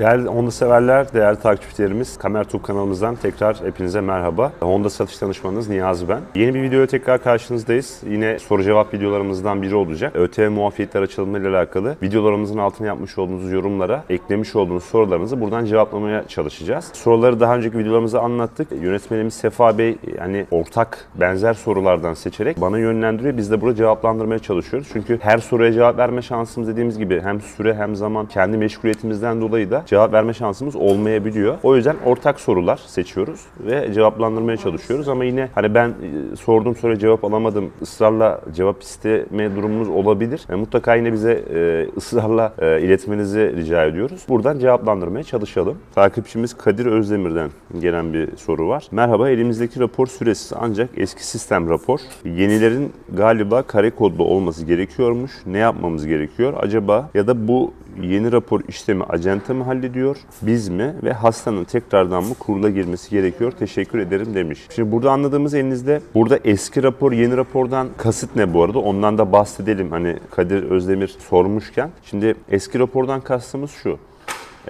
Değerli Honda severler, değerli takipçilerimiz, Kamer Tube kanalımızdan tekrar hepinize merhaba. Honda satış danışmanınız Niyazi ben. Yeni bir videoya tekrar karşınızdayız. Yine soru cevap videolarımızdan biri olacak. ÖTV muafiyetler açılımı ile alakalı videolarımızın altına yapmış olduğunuz yorumlara eklemiş olduğunuz sorularınızı buradan cevaplamaya çalışacağız. Soruları daha önceki videolarımızda anlattık. Yönetmenimiz Sefa Bey yani ortak benzer sorulardan seçerek bana yönlendiriyor. Biz de burada cevaplandırmaya çalışıyoruz. Çünkü her soruya cevap verme şansımız dediğimiz gibi hem süre hem zaman kendi meşguliyetimizden dolayı da cevap verme şansımız olmayabiliyor. O yüzden ortak sorular seçiyoruz ve cevaplandırmaya çalışıyoruz ama yine hani ben e, sorduğum soruya cevap alamadım ısrarla cevap isteme durumunuz olabilir. Yani mutlaka yine bize e, ısrarla e, iletmenizi rica ediyoruz. Buradan cevaplandırmaya çalışalım. Takipçimiz Kadir Özdemir'den gelen bir soru var. Merhaba elimizdeki rapor süresi ancak eski sistem rapor. Yenilerin galiba kare kodlu olması gerekiyormuş. Ne yapmamız gerekiyor? Acaba ya da bu yeni rapor işlemi acente mi hallediyor, biz mi ve hastanın tekrardan mı kurula girmesi gerekiyor? Teşekkür ederim demiş. Şimdi burada anladığımız elinizde burada eski rapor, yeni rapordan kasıt ne bu arada? Ondan da bahsedelim. Hani Kadir Özdemir sormuşken. Şimdi eski rapordan kastımız şu.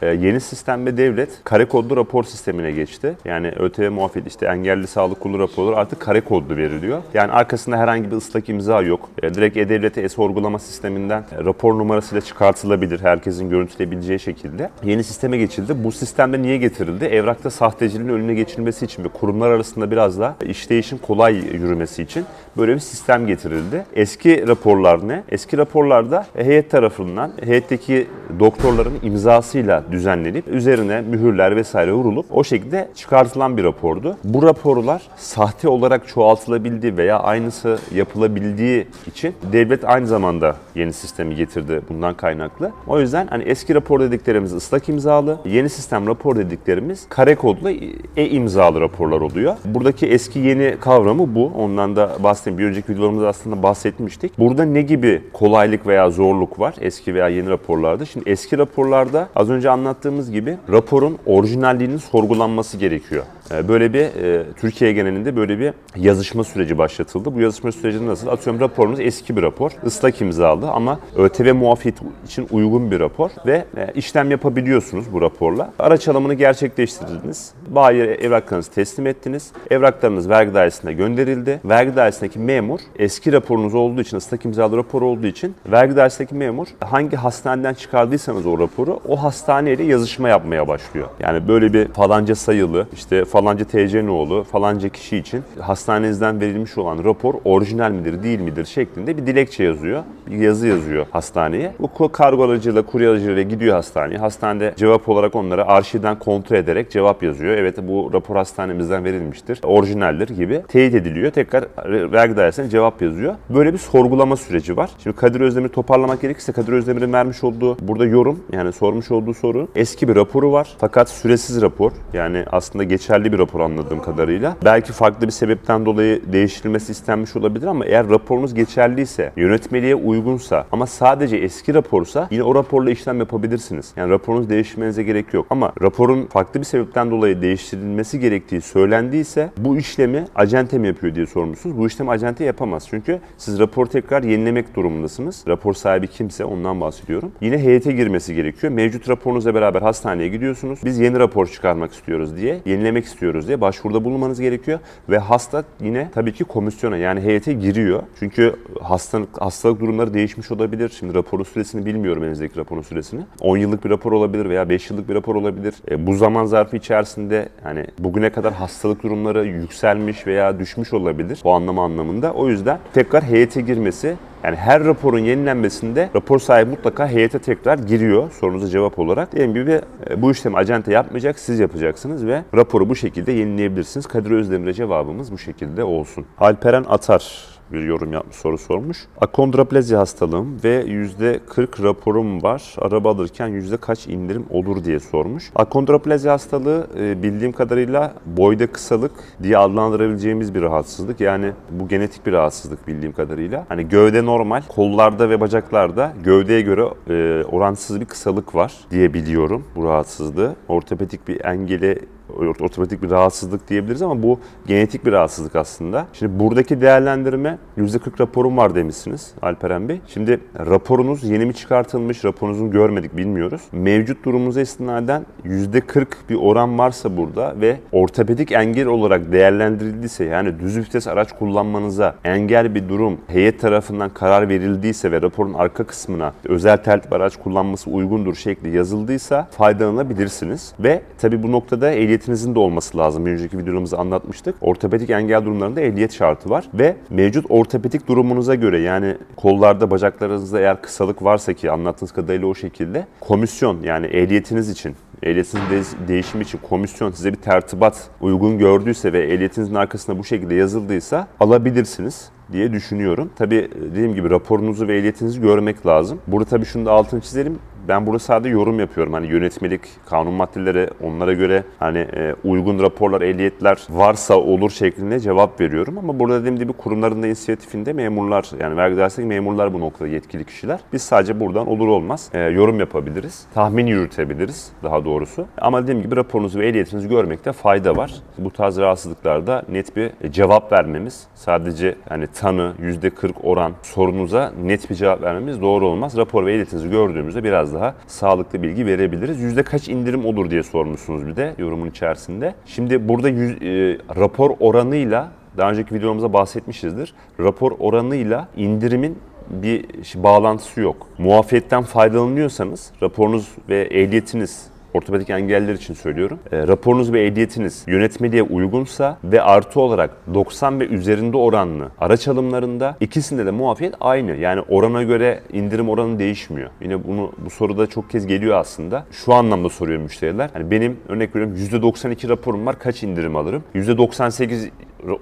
Ee, yeni sistemde devlet kare kodlu rapor sistemine geçti. Yani ÖTV muafiyet işte engelli sağlık kurulu raporları artık kare kodlu veriliyor. Yani arkasında herhangi bir ıslak imza yok. Ee, direkt E-Devlet'e e-sorgulama sisteminden e, rapor numarasıyla çıkartılabilir. Herkesin görüntüleyebileceği şekilde. Yeni sisteme geçildi. Bu sistemde niye getirildi? Evrakta sahteciliğin önüne geçilmesi için ve kurumlar arasında biraz daha işleyişin kolay yürümesi için böyle bir sistem getirildi. Eski raporlar ne? Eski raporlarda heyet tarafından heyetteki doktorların imzasıyla düzenlenip üzerine mühürler vesaire vurulup o şekilde çıkartılan bir rapordu. Bu raporlar sahte olarak çoğaltılabildiği veya aynısı yapılabildiği için devlet aynı zamanda yeni sistemi getirdi bundan kaynaklı. O yüzden hani eski rapor dediklerimiz ıslak imzalı, yeni sistem rapor dediklerimiz kare kodlu e-imzalı raporlar oluyor. Buradaki eski yeni kavramı bu. Ondan da bahsedeyim. Bir önceki videolarımızda aslında bahsetmiştik. Burada ne gibi kolaylık veya zorluk var eski veya yeni raporlarda? Şimdi eski raporlarda az önce anlattığımız gibi raporun orijinalliğinin sorgulanması gerekiyor. Ee, Böyle bir e, Türkiye genelinde böyle bir yazışma süreci başlatıldı. Bu yazışma süreci nasıl? Atıyorum raporunuz eski bir rapor, ıslak imzalı ama ÖTV muafiyet için uygun bir rapor ve e, işlem yapabiliyorsunuz bu raporla. Araç alımını gerçekleştirdiniz. Bayiye evraklarınızı teslim ettiniz. Evraklarınız vergi dairesine gönderildi. Vergi dairesindeki memur eski raporunuz olduğu için, ıslak imzalı rapor olduğu için vergi dairesindeki memur hangi hastaneden çıkardıysanız o raporu o hastaneyle yazışma yapmaya başlıyor. Yani böyle bir falanca sayılı, işte falanca TC'nin oğlu, falanca kişi için hastanenizden verilmiş olan rapor orijinal midir, değil midir şeklinde bir dilekçe yazıyor. Bir yazı yazıyor hastaneye. Bu kargo aracıyla, kurye aracıyla gidiyor hastaneye. Hastanede cevap olarak onlara arşivden kontrol ederek cevap yazıyor. Evet bu rapor hastanemizden verilmiştir, orijinaldir gibi teyit ediliyor. Tekrar vergi dairesine cevap yazıyor. Böyle bir sorgulama süreci var. Şimdi Kadir Özdemir toparlamak gerekirse Kadir Özdemir'in vermiş olduğu burada yorum yani sormuş olduğu soru eski bir raporu var fakat süresiz rapor yani aslında geçerli bir rapor anladığım kadarıyla. Belki farklı bir sebepten dolayı değiştirilmesi istenmiş olabilir ama eğer raporunuz geçerliyse, yönetmeliğe uygunsa ama sadece eski raporsa yine o raporla işlem yapabilirsiniz. Yani raporunuz değiştirmenize gerek yok. Ama raporun farklı bir sebepten dolayı değiştirilmesi gerektiği söylendiyse bu işlemi acente mi yapıyor diye sormuşsunuz. Bu işlemi acente yapamaz. Çünkü siz rapor tekrar yenilemek durumundasınız. Rapor sahibi kimse ondan bahsediyorum. Yine heyete girmesi gerekiyor. Mevcut raporunuzla beraber hastaneye gidiyorsunuz. Biz yeni rapor çıkarmak istiyoruz diye, yenilemek istiyoruz diye başvuruda bulunmanız gerekiyor. Ve hasta yine tabii ki komisyona yani heyete giriyor. Çünkü hastalık, hastalık durumları değişmiş olabilir. Şimdi raporun süresini bilmiyorum elinizdeki raporun süresini. 10 yıllık bir rapor olabilir veya 5 yıllık bir rapor olabilir. E, bu zaman zarfı içerisinde yani bugüne kadar hastalık durumları yükselmiş veya düşmüş olabilir. Bu anlamı anlamında. O yüzden tekrar heyete girmesi yani her raporun yenilenmesinde rapor sahibi mutlaka heyete tekrar giriyor sorunuza cevap olarak. Dediğim gibi e, bu işlemi acente yapmayacak, siz yapacaksınız ve raporu bu şekilde yenileyebilirsiniz. Kadir Özdemir'e cevabımız bu şekilde olsun. Alperen Atar bir yorum yapmış, soru sormuş. Akondraplezi hastalığım ve %40 raporum var. Araba alırken yüzde kaç indirim olur diye sormuş. Akondraplezi hastalığı e, bildiğim kadarıyla boyda kısalık diye adlandırabileceğimiz bir rahatsızlık. Yani bu genetik bir rahatsızlık bildiğim kadarıyla. Hani gövde normal, kollarda ve bacaklarda gövdeye göre e, orantısız bir kısalık var diye biliyorum bu rahatsızlığı. Ortopedik bir engeli ortopedik bir rahatsızlık diyebiliriz ama bu genetik bir rahatsızlık aslında. Şimdi buradaki değerlendirme %40 raporum var demişsiniz Alperen Bey. Şimdi raporunuz yeni mi çıkartılmış, raporunuzu görmedik bilmiyoruz. Mevcut durumunuza istinaden %40 bir oran varsa burada ve ortopedik engel olarak değerlendirildiyse yani düz vites araç kullanmanıza engel bir durum heyet tarafından karar verildiyse ve raporun arka kısmına özel tertip araç kullanması uygundur şekli yazıldıysa faydalanabilirsiniz. Ve tabi bu noktada ehliyetinizin de olması lazım. Bir önceki videomuzda anlatmıştık. Ortopedik engel durumlarında ehliyet şartı var ve mevcut ortopedik durumunuza göre yani kollarda bacaklarınızda eğer kısalık varsa ki anlattığınız kadarıyla o şekilde komisyon yani ehliyetiniz için ehliyetinizin de- değişimi için komisyon size bir tertibat uygun gördüyse ve ehliyetinizin arkasına bu şekilde yazıldıysa alabilirsiniz diye düşünüyorum. Tabii dediğim gibi raporunuzu ve ehliyetinizi görmek lazım. Burada tabii şunu da altını çizelim. Ben burada sadece yorum yapıyorum. Hani yönetmelik, kanun maddeleri onlara göre hani e, uygun raporlar, ehliyetler varsa olur şeklinde cevap veriyorum. Ama burada dediğim gibi kurumların da inisiyatifinde memurlar yani vergi dairesindeki memurlar bu noktada yetkili kişiler. Biz sadece buradan olur olmaz e, yorum yapabiliriz. Tahmin yürütebiliriz daha doğrusu. Ama dediğim gibi raporunuzu ve ehliyetinizi görmekte fayda var. Bu tarz rahatsızlıklarda net bir e, cevap vermemiz sadece hani tanı %40 oran sorunuza net bir cevap vermemiz doğru olmaz. Rapor ve ehliyetinizi gördüğümüzde biraz daha sağlıklı bilgi verebiliriz. Yüzde kaç indirim olur diye sormuşsunuz bir de yorumun içerisinde. Şimdi burada yüz, e, rapor oranıyla daha önceki videomuzda bahsetmişizdir. Rapor oranıyla indirimin bir bağlantısı yok. Muafiyetten faydalanıyorsanız raporunuz ve ehliyetiniz ortopedik engeller için söylüyorum. E, raporunuz ve ehliyetiniz yönetmeliğe uygunsa ve artı olarak 90 ve üzerinde oranlı araç alımlarında ikisinde de muafiyet aynı. Yani orana göre indirim oranı değişmiyor. Yine bunu bu soruda çok kez geliyor aslında. Şu anlamda soruyor müşteriler. Hani benim örnek veriyorum %92 raporum var kaç indirim alırım? %98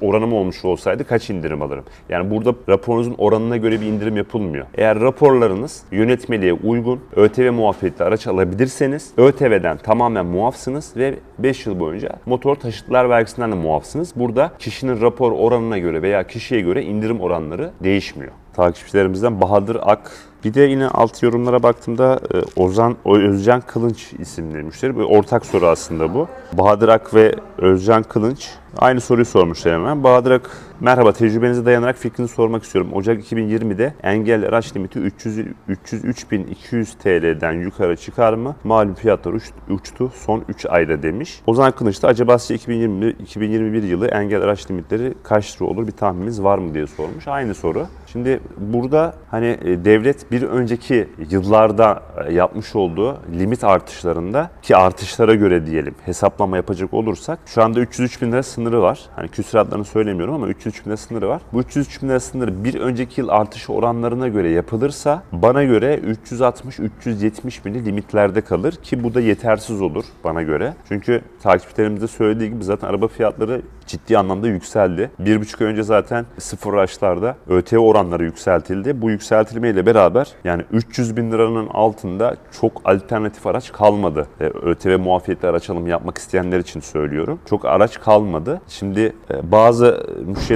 oranım olmuş olsaydı kaç indirim alırım? Yani burada raporunuzun oranına göre bir indirim yapılmıyor. Eğer raporlarınız yönetmeliğe uygun, ÖTV muafiyetli araç alabilirseniz ÖTV'den tamamen muafsınız ve 5 yıl boyunca motor taşıtlar vergisinden de muafsınız. Burada kişinin rapor oranına göre veya kişiye göre indirim oranları değişmiyor. Takipçilerimizden Bahadır Ak bir de yine alt yorumlara baktığımda e, Ozan Özcan Kılınç isimli müşteri. Bu ortak soru aslında bu. Bahadır Ak ve Özcan Kılınç aynı soruyu sormuşlar hemen. Bahadır Ak merhaba tecrübenize dayanarak fikrinizi sormak istiyorum. Ocak 2020'de engel araç limiti 300 303.200 TL'den yukarı çıkar mı? Malum fiyatlar uç- uçtu son 3 ayda demiş. Ozan Kılınç da acaba sizce 2020 2021 yılı engel araç limitleri kaç lira olur bir tahmininiz var mı diye sormuş. Aynı soru. Şimdi burada hani e, devlet bir önceki yıllarda e, yapmış olduğu limit artışlarında ki artışlara göre diyelim hesaplama yapacak olursak şu anda 303 bin lira sınırı var. Hani küsuratlarını söylemiyorum ama 303 bin lira sınırı var. Bu 303 bin lira sınırı bir önceki yıl artış oranlarına göre yapılırsa bana göre 360-370 bini limitlerde kalır ki bu da yetersiz olur bana göre. Çünkü takipçilerimizde söylediği gibi zaten araba fiyatları ciddi anlamda yükseldi. Bir buçuk ay önce zaten sıfır araçlarda ÖTV oranları yükseltildi. Bu yükseltilmeyle beraber yani 300 bin liranın altında çok alternatif araç kalmadı. E, ÖTV muafiyetli araç alımı yapmak isteyenler için söylüyorum. Çok araç kalmadı. Şimdi e, bazı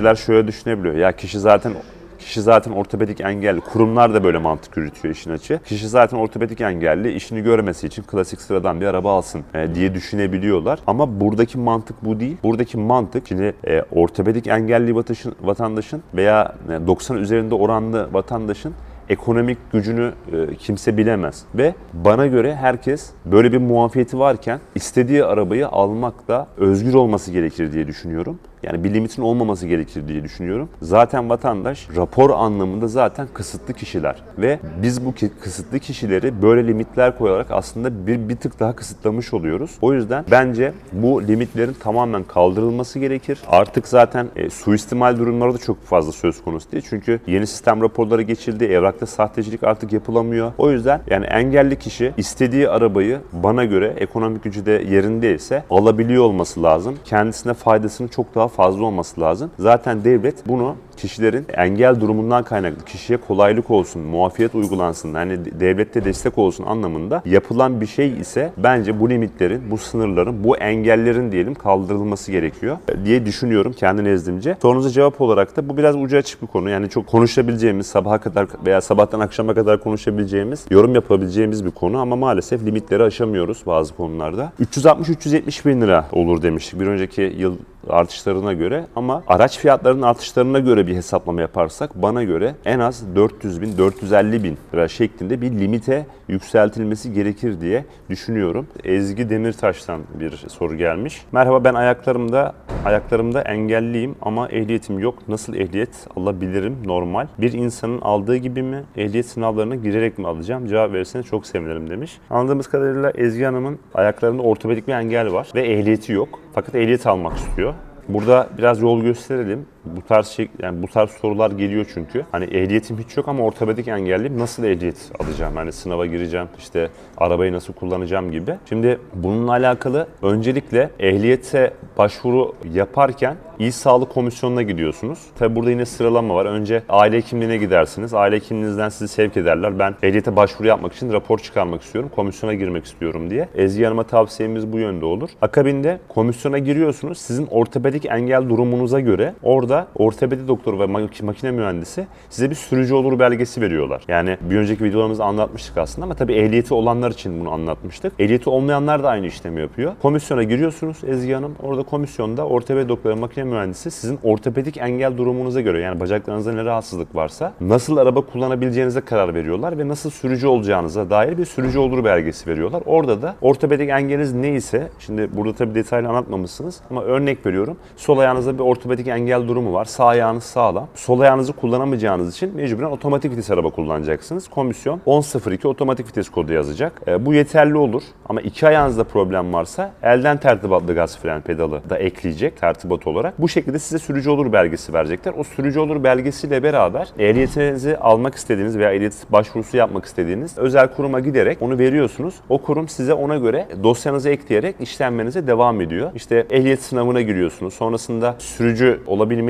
müşteriler şöyle düşünebiliyor. Ya kişi zaten Kişi zaten ortopedik engelli. Kurumlar da böyle mantık yürütüyor işin açı. Kişi zaten ortopedik engelli. işini görmesi için klasik sıradan bir araba alsın e, diye düşünebiliyorlar. Ama buradaki mantık bu değil. Buradaki mantık şimdi e, ortopedik engelli vatandaşın, veya e, 90 üzerinde oranlı vatandaşın ekonomik gücünü e, kimse bilemez. Ve bana göre herkes böyle bir muafiyeti varken istediği arabayı almakta özgür olması gerekir diye düşünüyorum. Yani bir limitin olmaması gerekir diye düşünüyorum. Zaten vatandaş rapor anlamında zaten kısıtlı kişiler. Ve biz bu kısıtlı kişileri böyle limitler koyarak aslında bir, bir tık daha kısıtlamış oluyoruz. O yüzden bence bu limitlerin tamamen kaldırılması gerekir. Artık zaten e, suistimal durumları da çok fazla söz konusu değil. Çünkü yeni sistem raporları geçildi. Evrakta sahtecilik artık yapılamıyor. O yüzden yani engelli kişi istediği arabayı bana göre ekonomik gücü de yerindeyse alabiliyor olması lazım. Kendisine faydasını çok daha fazla olması lazım. Zaten devlet bunu kişilerin engel durumundan kaynaklı kişiye kolaylık olsun, muafiyet uygulansın, yani devlette destek olsun anlamında yapılan bir şey ise bence bu limitlerin, bu sınırların, bu engellerin diyelim kaldırılması gerekiyor diye düşünüyorum kendi nezdimce. Sorunuza cevap olarak da bu biraz ucu açık bir konu. Yani çok konuşabileceğimiz, sabaha kadar veya sabahtan akşama kadar konuşabileceğimiz, yorum yapabileceğimiz bir konu ama maalesef limitleri aşamıyoruz bazı konularda. 360-370 bin lira olur demiştik bir önceki yıl artışlarına göre ama araç fiyatlarının artışlarına göre bir hesaplama yaparsak bana göre en az 400 bin, 450 bin lira şeklinde bir limite yükseltilmesi gerekir diye düşünüyorum. Ezgi Demirtaş'tan bir soru gelmiş. Merhaba ben ayaklarımda ayaklarımda engelliyim ama ehliyetim yok. Nasıl ehliyet alabilirim normal? Bir insanın aldığı gibi mi? Ehliyet sınavlarına girerek mi alacağım? Cevap verirseniz çok sevinirim demiş. Anladığımız kadarıyla Ezgi Hanım'ın ayaklarında ortopedik bir engel var ve ehliyeti yok. Fakat ehliyet almak istiyor. Burada biraz yol gösterelim. Bu tarz şey, yani bu tarz sorular geliyor çünkü. Hani ehliyetim hiç yok ama ortopedik engelliyim. Nasıl ehliyet alacağım? Hani sınava gireceğim, işte arabayı nasıl kullanacağım gibi. Şimdi bununla alakalı öncelikle ehliyete başvuru yaparken İl Sağlık Komisyonu'na gidiyorsunuz. Tabi burada yine sıralama var. Önce aile hekimliğine gidersiniz. Aile hekimliğinizden sizi sevk ederler. Ben ehliyete başvuru yapmak için rapor çıkarmak istiyorum. Komisyona girmek istiyorum diye. Ezgi Hanım'a tavsiyemiz bu yönde olur. Akabinde komisyona giriyorsunuz. Sizin ortopedik engel durumunuza göre orada ortopedi doktoru ve mak- makine mühendisi size bir sürücü olur belgesi veriyorlar. Yani bir önceki videolarımızda anlatmıştık aslında ama tabii ehliyeti olanlar için bunu anlatmıştık. Ehliyeti olmayanlar da aynı işlemi yapıyor. Komisyona giriyorsunuz Ezgi Hanım. Orada komisyonda ortopedi doktoru, makine mühendisi sizin ortopedik engel durumunuza göre yani bacaklarınızda ne rahatsızlık varsa nasıl araba kullanabileceğinize karar veriyorlar ve nasıl sürücü olacağınıza dair bir sürücü olur belgesi veriyorlar. Orada da ortopedik engeliniz neyse şimdi burada tabii detaylı anlatmamışsınız ama örnek veriyorum. Sol ayağınızda bir ortopedik engel durumu var. Sağ ayağınız sağlam. Sol ayağınızı kullanamayacağınız için mecburen otomatik vites araba kullanacaksınız. Komisyon 10.02 otomatik vites kodu yazacak. E, bu yeterli olur ama iki ayağınızda problem varsa elden tertibatlı gaz fren pedalı da ekleyecek tertibat olarak. Bu şekilde size sürücü olur belgesi verecekler. O sürücü olur belgesiyle beraber ehliyetinizi almak istediğiniz veya ehliyet başvurusu yapmak istediğiniz özel kuruma giderek onu veriyorsunuz. O kurum size ona göre dosyanızı ekleyerek işlenmenize devam ediyor. İşte ehliyet sınavına giriyorsunuz. Sonrasında sürücü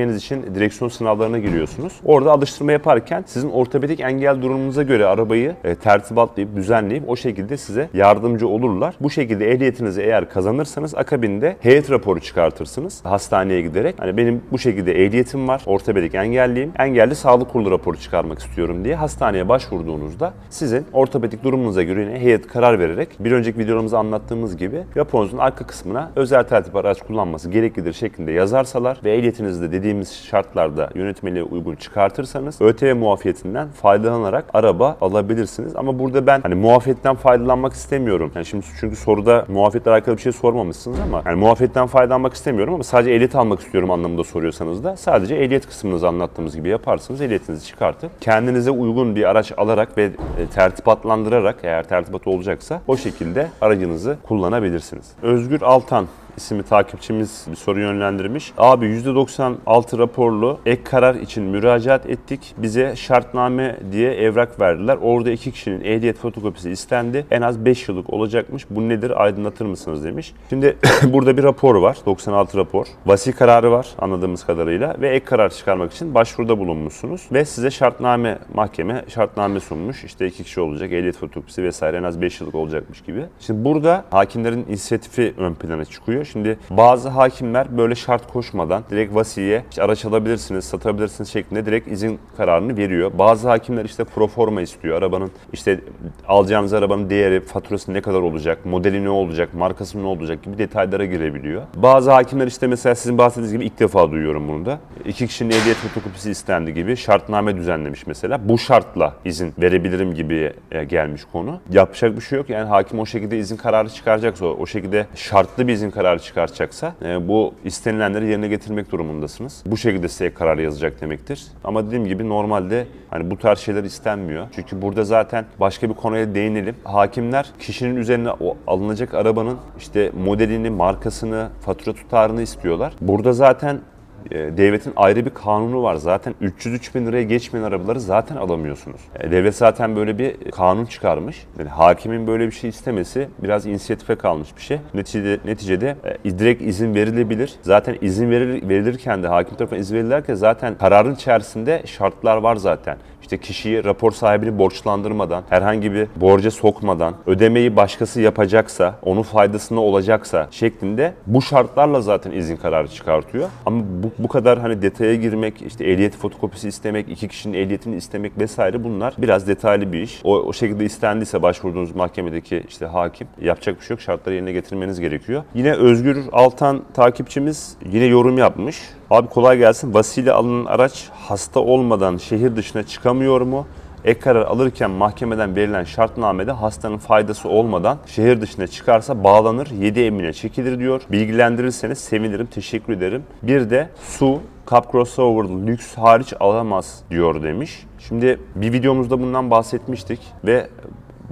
olabilmeniz için direksiyon sınavlarına giriyorsunuz. Orada alıştırma yaparken sizin ortopedik engel durumunuza göre arabayı e, tertibatlayıp düzenleyip o şekilde size yardımcı olurlar. Bu şekilde ehliyetinizi eğer kazanırsanız akabinde heyet raporu çıkartırsınız hastaneye giderek. Hani benim bu şekilde ehliyetim var, ortopedik engelliyim, engelli sağlık kurulu raporu çıkarmak istiyorum diye hastaneye başvurduğunuzda sizin ortopedik durumunuza göre yine heyet karar vererek bir önceki videolarımızda anlattığımız gibi raporunuzun arka kısmına özel tertip araç kullanması gereklidir şeklinde yazarsalar ve ehliyetinizi de dediğimiz şartlarda yönetmeliğe uygun çıkartırsanız ÖTV muafiyetinden faydalanarak araba alabilirsiniz. Ama burada ben hani muafiyetten faydalanmak istemiyorum. Yani şimdi çünkü soruda muafiyetle alakalı bir şey sormamışsınız ama yani muafiyetten faydalanmak istemiyorum ama sadece ehliyet almak istiyorum anlamında soruyorsanız da sadece ehliyet kısmınızı anlattığımız gibi yaparsınız. Ehliyetinizi çıkartıp kendinize uygun bir araç alarak ve e, tertipatlandırarak eğer tertibat olacaksa o şekilde aracınızı kullanabilirsiniz. Özgür Altan isimli takipçimiz bir soru yönlendirmiş. Abi %96 raporlu ek karar için müracaat ettik. Bize şartname diye evrak verdiler. Orada iki kişinin ehliyet fotokopisi istendi. En az 5 yıllık olacakmış. Bu nedir aydınlatır mısınız demiş. Şimdi burada bir rapor var. 96 rapor. Vasi kararı var anladığımız kadarıyla ve ek karar çıkarmak için başvuruda bulunmuşsunuz. Ve size şartname mahkeme şartname sunmuş. İşte iki kişi olacak. Ehliyet fotokopisi vesaire en az 5 yıllık olacakmış gibi. Şimdi burada hakimlerin inisiyatifi ön plana çıkıyor. Şimdi bazı hakimler böyle şart koşmadan direkt vasiye işte araç alabilirsiniz, satabilirsiniz şeklinde direkt izin kararını veriyor. Bazı hakimler işte proforma istiyor. Arabanın işte alacağınız arabanın değeri, faturası ne kadar olacak, modeli ne olacak, markası ne olacak gibi detaylara girebiliyor. Bazı hakimler işte mesela sizin bahsettiğiniz gibi ilk defa duyuyorum bunu da. İki kişinin ehliyet fotokopisi istendi gibi şartname düzenlemiş mesela. Bu şartla izin verebilirim gibi e, gelmiş konu. Yapacak bir şey yok. Yani hakim o şekilde izin kararı çıkaracaksa, o şekilde şartlı bir izin kararı çıkartacaksa e, bu istenilenleri yerine getirmek durumundasınız. Bu şekilde size karar yazacak demektir. Ama dediğim gibi normalde hani bu tarz şeyler istenmiyor. Çünkü burada zaten başka bir konuya değinelim. Hakimler kişinin üzerine o alınacak arabanın işte modelini, markasını, fatura tutarını istiyorlar. Burada zaten devletin ayrı bir kanunu var. Zaten 303 bin liraya geçmeyen arabaları zaten alamıyorsunuz. E, devlet zaten böyle bir kanun çıkarmış. Yani hakimin böyle bir şey istemesi biraz inisiyatife kalmış bir şey. Neticede, neticede e, direkt izin verilebilir. Zaten izin verilir, verilirken de hakim tarafından izin verilirken zaten kararın içerisinde şartlar var zaten. İşte kişiyi rapor sahibini borçlandırmadan, herhangi bir borca sokmadan, ödemeyi başkası yapacaksa, onun faydasına olacaksa şeklinde bu şartlarla zaten izin kararı çıkartıyor. Ama bu, bu kadar hani detaya girmek, işte ehliyet fotokopisi istemek, iki kişinin ehliyetini istemek vesaire bunlar biraz detaylı bir iş. O, o şekilde istendiyse başvurduğunuz mahkemedeki işte hakim yapacak bir şey yok. Şartları yerine getirmeniz gerekiyor. Yine Özgür Altan takipçimiz yine yorum yapmış. Abi kolay gelsin. Vasile alınan araç hasta olmadan şehir dışına çıkamıyor mu? Ek karar alırken mahkemeden verilen şartnamede hastanın faydası olmadan şehir dışına çıkarsa bağlanır, 7 emine çekilir diyor. Bilgilendirirseniz sevinirim, teşekkür ederim. Bir de su, Cup Crossover lüks hariç alamaz diyor demiş. Şimdi bir videomuzda bundan bahsetmiştik ve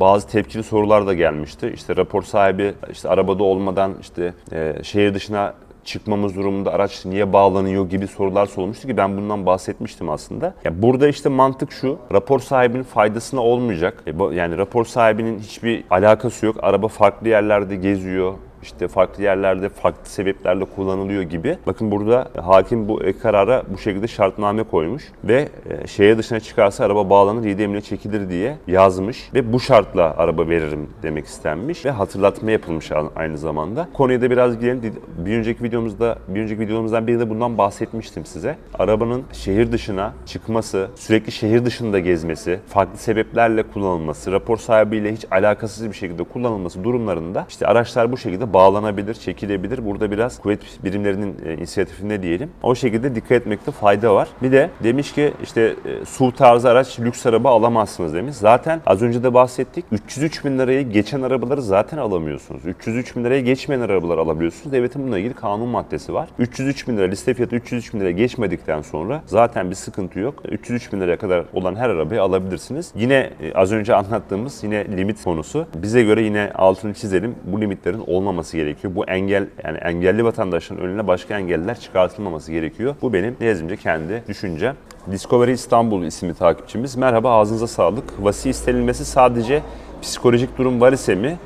bazı tepkili sorular da gelmişti. İşte rapor sahibi işte arabada olmadan işte e, şehir dışına çıkmamız durumunda araç niye bağlanıyor gibi sorular sorulmuştu ki ben bundan bahsetmiştim aslında. Ya burada işte mantık şu. Rapor sahibinin faydasına olmayacak. E, yani rapor sahibinin hiçbir alakası yok. Araba farklı yerlerde geziyor işte farklı yerlerde farklı sebeplerle kullanılıyor gibi. Bakın burada hakim bu ek karara bu şekilde şartname koymuş ve e, şehir dışına çıkarsa araba bağlanır 7 emine çekilir diye yazmış ve bu şartla araba veririm demek istenmiş ve hatırlatma yapılmış aynı zamanda. Konuya da biraz girelim. Bir önceki videomuzda, bir önceki videomuzdan birinde bundan bahsetmiştim size. Arabanın şehir dışına çıkması, sürekli şehir dışında gezmesi, farklı sebeplerle kullanılması, rapor sahibiyle hiç alakasız bir şekilde kullanılması durumlarında işte araçlar bu şekilde bağlanabilir, çekilebilir. Burada biraz kuvvet birimlerinin e, inisiyatifinde diyelim. O şekilde dikkat etmekte fayda var. Bir de demiş ki işte e, SUV tarzı araç lüks araba alamazsınız demiş. Zaten az önce de bahsettik. 303 bin liraya geçen arabaları zaten alamıyorsunuz. 303 bin liraya geçmeyen arabaları alabiliyorsunuz. Devletin bununla ilgili kanun maddesi var. 303 bin lira liste fiyatı 303 bin liraya geçmedikten sonra zaten bir sıkıntı yok. 303 bin liraya kadar olan her arabayı alabilirsiniz. Yine e, az önce anlattığımız yine limit konusu. Bize göre yine altını çizelim. Bu limitlerin olmaması gerekiyor. Bu engel yani engelli vatandaşın önüne başka engeller çıkartılmaması gerekiyor. Bu benim nezimce kendi düşüncem. Discovery İstanbul isimli takipçimiz. Merhaba ağzınıza sağlık. Vasi istenilmesi sadece psikolojik durum var ise mi?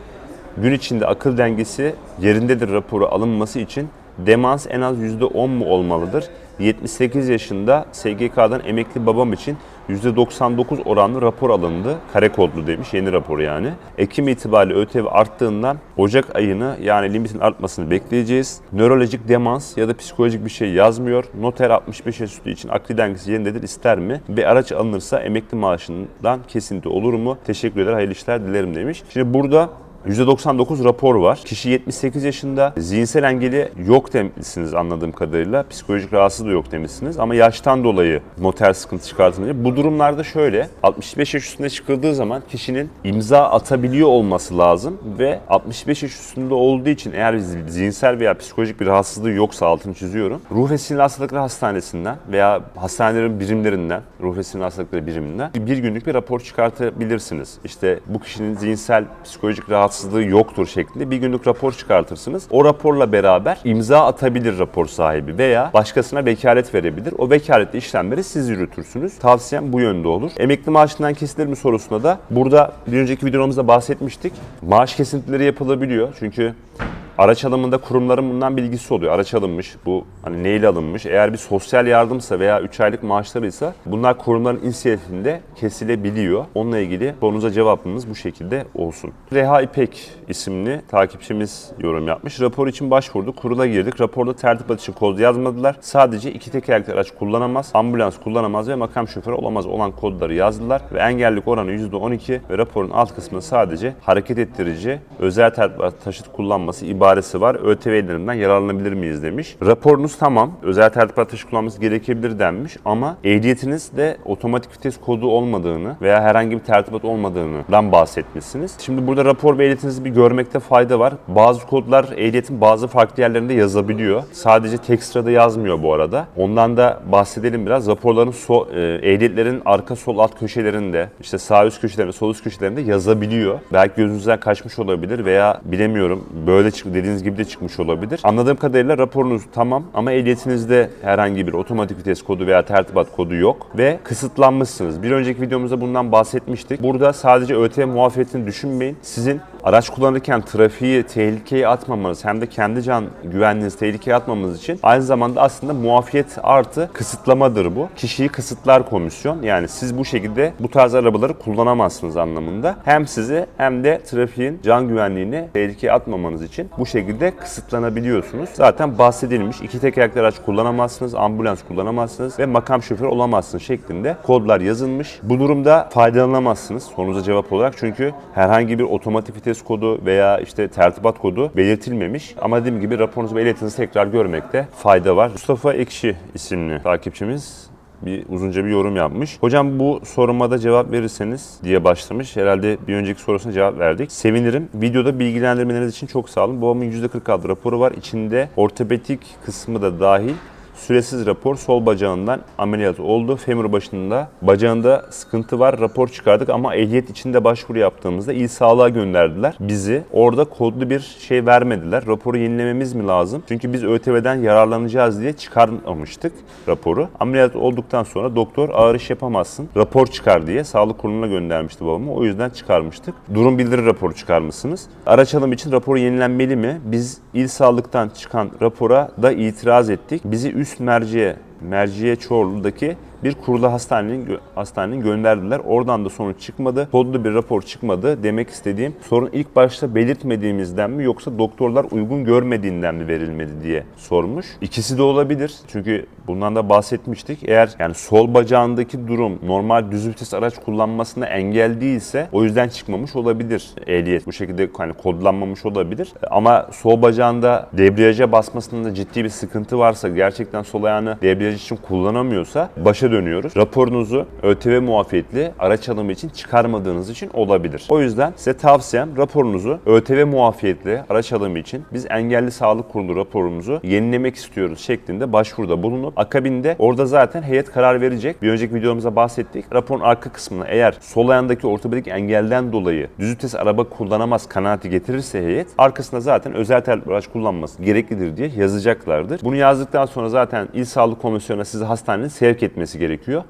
Gün içinde akıl dengesi yerindedir raporu alınması için demans en az %10 mu olmalıdır? 78 yaşında SGK'dan emekli babam için %99 oranlı rapor alındı. Kare kodlu demiş yeni rapor yani. Ekim itibariyle ÖTV arttığından Ocak ayını yani limitin artmasını bekleyeceğiz. Nörolojik demans ya da psikolojik bir şey yazmıyor. Noter 65 yaş üstü için akli dengesi yerindedir ister mi? Bir araç alınırsa emekli maaşından kesinti olur mu? Teşekkür eder hayırlı işler dilerim demiş. Şimdi burada %99 rapor var. Kişi 78 yaşında. Zihinsel engeli yok demişsiniz anladığım kadarıyla. Psikolojik rahatsızlığı yok demişsiniz. Ama yaştan dolayı noter sıkıntı çıkartılınca. Bu durumlarda şöyle. 65 yaş üstüne çıkıldığı zaman kişinin imza atabiliyor olması lazım. Ve 65 yaş üstünde olduğu için eğer zihinsel veya psikolojik bir rahatsızlığı yoksa altını çiziyorum. Ruh ve sinir hastalıkları hastanesinden veya hastanelerin birimlerinden, ruh ve sinir hastalıkları biriminden bir günlük bir rapor çıkartabilirsiniz. İşte bu kişinin zihinsel psikolojik rahatsızlığı yoktur şeklinde bir günlük rapor çıkartırsınız. O raporla beraber imza atabilir rapor sahibi veya başkasına vekalet verebilir. O vekaletle işlemleri siz yürütürsünüz. Tavsiyem bu yönde olur. Emekli maaşından kesilir mi sorusuna da burada bir önceki videomuzda bahsetmiştik. Maaş kesintileri yapılabiliyor. Çünkü Araç alımında kurumların bundan bilgisi oluyor. Araç alınmış, bu hani neyle alınmış? Eğer bir sosyal yardımsa veya 3 aylık maaşlarıysa bunlar kurumların inisiyatifinde kesilebiliyor. Onunla ilgili sorunuza cevabımız bu şekilde olsun. Reha İpek isimli takipçimiz yorum yapmış. Rapor için başvurduk, kurula girdik. Raporda tertip atışı kod yazmadılar. Sadece iki tekerlekli araç kullanamaz, ambulans kullanamaz ve makam şoförü olamaz olan kodları yazdılar. Ve engellilik oranı %12 ve raporun alt kısmında sadece hareket ettirici, özel tertip taşıt kullanması ibaresi var. ÖTV indirimden yararlanabilir miyiz demiş. Raporunuz tamam. Özel tertip taşıt kullanması gerekebilir denmiş ama ehliyetinizde otomatik vites kodu olmadığını veya herhangi bir tertibat olmadığından bahsetmişsiniz. Şimdi burada rapor ve ehliyetinizi bir görmekte fayda var. Bazı kodlar ehliyetin bazı farklı yerlerinde yazabiliyor. Sadece tek sırada yazmıyor bu arada. Ondan da bahsedelim biraz. Raporların so, e, ehliyetlerin arka sol alt köşelerinde, işte sağ üst köşelerinde, sol üst köşelerinde yazabiliyor. Belki gözünüzden kaçmış olabilir veya bilemiyorum böyle dediğiniz gibi de çıkmış olabilir. Anladığım kadarıyla raporunuz tamam ama ehliyetinizde herhangi bir otomatik vites kodu veya tertibat kodu yok ve kısıtlanmışsınız. Bir önceki videomuzda bundan bahsetmiştik. Burada sadece ÖTV muafiyetini düşünmeyin. Sizin araç kullanırken trafiği tehlikeye atmamanız hem de kendi can güvenliğinizi tehlikeye atmamanız için aynı zamanda aslında muafiyet artı kısıtlamadır bu. Kişiyi kısıtlar komisyon. Yani siz bu şekilde bu tarz arabaları kullanamazsınız anlamında. Hem sizi hem de trafiğin can güvenliğini tehlikeye atmamanız için bu şekilde kısıtlanabiliyorsunuz. Zaten bahsedilmiş iki tekerlekli araç kullanamazsınız, ambulans kullanamazsınız ve makam şoförü olamazsınız şeklinde kodlar yazılmış. Bu durumda faydalanamazsınız sorunuza cevap olarak çünkü herhangi bir otomatik vites kodu veya işte tertibat kodu belirtilmemiş. Ama dediğim gibi raporunuzu ve ehliyetinizi tekrar görmekte fayda var. Mustafa Ekşi isimli takipçimiz bir uzunca bir yorum yapmış. Hocam bu soruma da cevap verirseniz diye başlamış. Herhalde bir önceki sorusuna cevap verdik. Sevinirim. Videoda bilgilendirmeleriniz için çok sağ olun. Babamın %46 raporu var. İçinde ortopedik kısmı da dahil Süresiz rapor sol bacağından ameliyat oldu. Femur başında bacağında sıkıntı var. Rapor çıkardık ama ehliyet içinde başvuru yaptığımızda il sağlığa gönderdiler bizi. Orada kodlu bir şey vermediler. Raporu yenilememiz mi lazım? Çünkü biz ÖTV'den yararlanacağız diye çıkarmamıştık raporu. Ameliyat olduktan sonra doktor ağır iş yapamazsın. Rapor çıkar diye sağlık kuruluna göndermişti babamı. O yüzden çıkarmıştık. Durum bildiri raporu çıkarmışsınız. Araç alım için raporu yenilenmeli mi? Biz il sağlıktan çıkan rapora da itiraz ettik. Bizi üst merciye, Merciye Çorlu'daki bir kurulu hastanenin, hastanenin gönderdiler. Oradan da sonuç çıkmadı. Kodlu bir rapor çıkmadı. Demek istediğim sorun ilk başta belirtmediğimizden mi yoksa doktorlar uygun görmediğinden mi verilmedi diye sormuş. İkisi de olabilir. Çünkü bundan da bahsetmiştik. Eğer yani sol bacağındaki durum normal düz vites araç kullanmasına engel değilse o yüzden çıkmamış olabilir ehliyet. Bu şekilde hani kodlanmamış olabilir. Ama sol bacağında debriyaja basmasında ciddi bir sıkıntı varsa gerçekten sol ayağını debriyaj için kullanamıyorsa başa dönüyoruz. Raporunuzu ÖTV muafiyetli araç alımı için çıkarmadığınız için olabilir. O yüzden size tavsiyem raporunuzu ÖTV muafiyetli araç alımı için biz engelli sağlık kurulu raporumuzu yenilemek istiyoruz şeklinde başvuruda bulunup akabinde orada zaten heyet karar verecek. Bir önceki videomuzda bahsettik. Raporun arka kısmına eğer sol ayağındaki ortopedik engelden dolayı düz vites araba kullanamaz kanaati getirirse heyet arkasında zaten özel terlik araç kullanması gereklidir diye yazacaklardır. Bunu yazdıktan sonra zaten İl Sağlık Komisyonu'na sizi hastanenin sevk etmesi gerekiyor.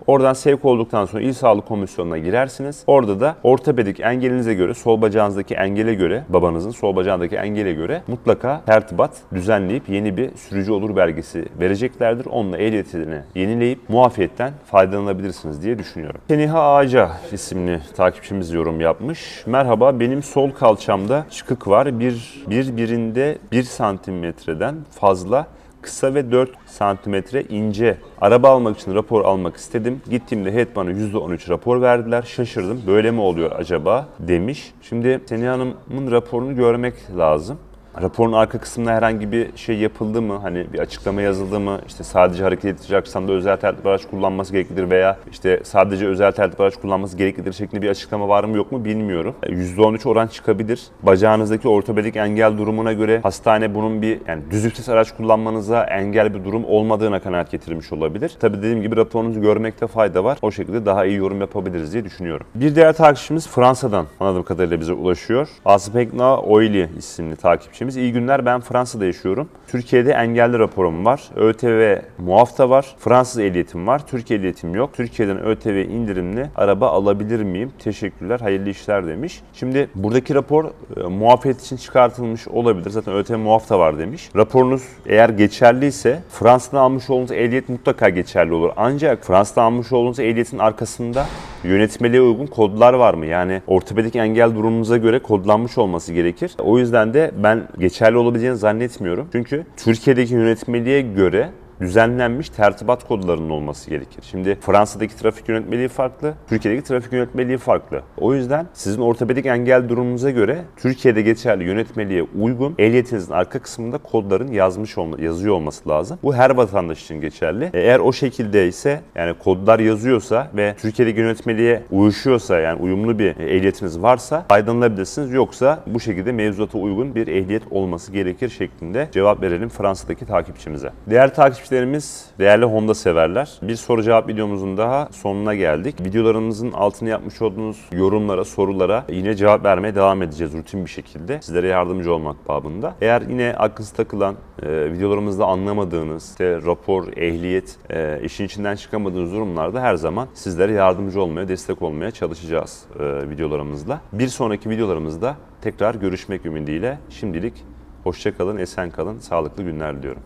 Oradan sevk olduktan sonra İl Sağlık Komisyonu'na girersiniz. Orada da ortopedik engelinize göre, sol bacağınızdaki engele göre, babanızın sol bacağındaki engele göre mutlaka tertibat düzenleyip yeni bir sürücü olur belgesi vereceklerdir. Onunla ehliyetini yenileyip muafiyetten faydalanabilirsiniz diye düşünüyorum. Seniha Ağaca isimli takipçimiz yorum yapmış. Merhaba benim sol kalçamda çıkık var. Bir, bir birinde 1 santimetreden fazla kısa ve 4 santimetre ince. Araba almak için rapor almak istedim. Gittiğimde heyet bana %13 rapor verdiler. Şaşırdım. Böyle mi oluyor acaba demiş. Şimdi Seniha Hanım'ın raporunu görmek lazım. Raporun arka kısmında herhangi bir şey yapıldı mı? Hani bir açıklama yazıldı mı? İşte sadece hareket edici aksamda özel tertip araç kullanması gereklidir veya işte sadece özel tertip araç kullanması gereklidir şeklinde bir açıklama var mı yok mu bilmiyorum. %13 oran çıkabilir. Bacağınızdaki ortopedik engel durumuna göre hastane bunun bir yani düz vites araç kullanmanıza engel bir durum olmadığına kanaat getirmiş olabilir. Tabii dediğim gibi raporunuzu görmekte fayda var. O şekilde daha iyi yorum yapabiliriz diye düşünüyorum. Bir diğer takipçimiz Fransa'dan anladığım kadarıyla bize ulaşıyor. Asipekna Oili isimli takipçimiz. İyi günler ben Fransa'da yaşıyorum. Türkiye'de engelli raporum var. ÖTV muafta var. Fransız ehliyetim var. Türkiye ehliyetim yok. Türkiye'den ÖTV indirimli araba alabilir miyim? Teşekkürler. Hayırlı işler demiş. Şimdi buradaki rapor e, muafiyet için çıkartılmış olabilir. Zaten ÖTV muafta var demiş. Raporunuz eğer geçerliyse Fransa'dan almış olduğunuz ehliyet mutlaka geçerli olur. Ancak Fransa'dan almış olduğunuz ehliyetin arkasında yönetmeliğe uygun kodlar var mı? Yani ortopedik engel durumunuza göre kodlanmış olması gerekir. O yüzden de ben geçerli olabileceğini zannetmiyorum. Çünkü Türkiye'deki yönetmeliğe göre düzenlenmiş tertibat kodlarının olması gerekir. Şimdi Fransa'daki trafik yönetmeliği farklı, Türkiye'deki trafik yönetmeliği farklı. O yüzden sizin ortopedik engel durumunuza göre Türkiye'de geçerli yönetmeliğe uygun ehliyetinizin arka kısmında kodların yazmış olma, yazıyor olması lazım. Bu her vatandaş için geçerli. Eğer o şekilde ise yani kodlar yazıyorsa ve Türkiye'deki yönetmeliğe uyuşuyorsa yani uyumlu bir ehliyetiniz varsa faydalanabilirsiniz. Yoksa bu şekilde mevzuata uygun bir ehliyet olması gerekir şeklinde cevap verelim Fransa'daki takipçimize. Diğer takipçimiz takipçilerimiz, değerli Honda severler. Bir soru cevap videomuzun daha sonuna geldik. Videolarımızın altına yapmış olduğunuz yorumlara, sorulara yine cevap vermeye devam edeceğiz rutin bir şekilde. Sizlere yardımcı olmak babında. Eğer yine aklınıza takılan, e, videolarımızda anlamadığınız, işte rapor, ehliyet, e, işin içinden çıkamadığınız durumlarda her zaman sizlere yardımcı olmaya, destek olmaya çalışacağız e, videolarımızla. Bir sonraki videolarımızda tekrar görüşmek ümidiyle şimdilik hoşça kalın, esen kalın, sağlıklı günler diliyorum.